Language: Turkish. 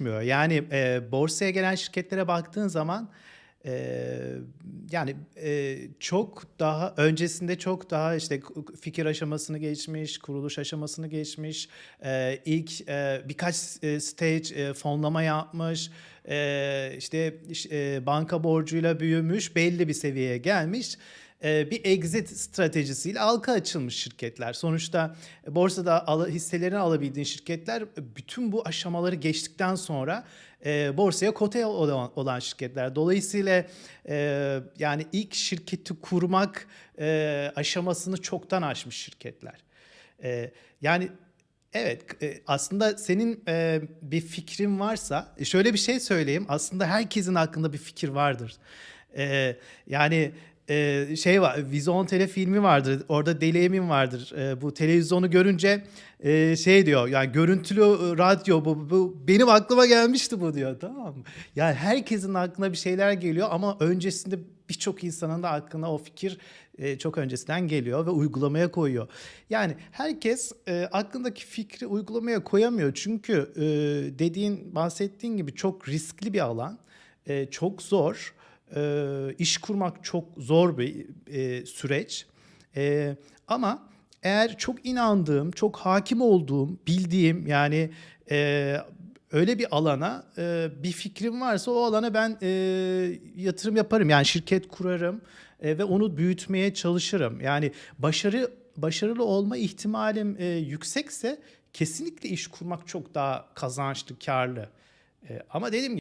çıkmıyor. Yani e, borsaya gelen şirketlere baktığın zaman e, yani e, çok daha öncesinde çok daha işte fikir aşamasını geçmiş, kuruluş aşamasını geçmiş, e, ilk e, birkaç stage e, fonlama yapmış, e, işte e, banka borcuyla büyümüş, belli bir seviyeye gelmiş e, bir exit stratejisiyle halka açılmış şirketler. Sonuçta borsada hisselerini alabildiğin şirketler bütün bu aşamaları geçtikten sonra e, borsaya kote olan, şirketler. Dolayısıyla yani ilk şirketi kurmak aşamasını çoktan aşmış şirketler. Yani Evet, e, aslında senin e, bir fikrin varsa, e, şöyle bir şey söyleyeyim. Aslında herkesin hakkında bir fikir vardır. Yani şey var, Vizontele filmi vardır. Orada Deli Emin vardır. Bu televizyonu görünce şey diyor. Yani görüntülü radyo bu, bu benim aklıma gelmişti bu diyor. Tamam mı? Yani herkesin aklına bir şeyler geliyor ama öncesinde birçok insanın da aklına o fikir e, çok öncesinden geliyor ve uygulamaya koyuyor. Yani herkes e, aklındaki fikri uygulamaya koyamıyor. Çünkü e, dediğin, bahsettiğin gibi çok riskli bir alan. Çok zor. İş kurmak çok zor bir süreç. Ama eğer çok inandığım, çok hakim olduğum, bildiğim yani öyle bir alana e, bir fikrim varsa o alana ben e, yatırım yaparım. Yani şirket kurarım e, ve onu büyütmeye çalışırım. Yani başarı başarılı olma ihtimalim e, yüksekse kesinlikle iş kurmak çok daha kazançlı, karlı. E, ama dediğim gibi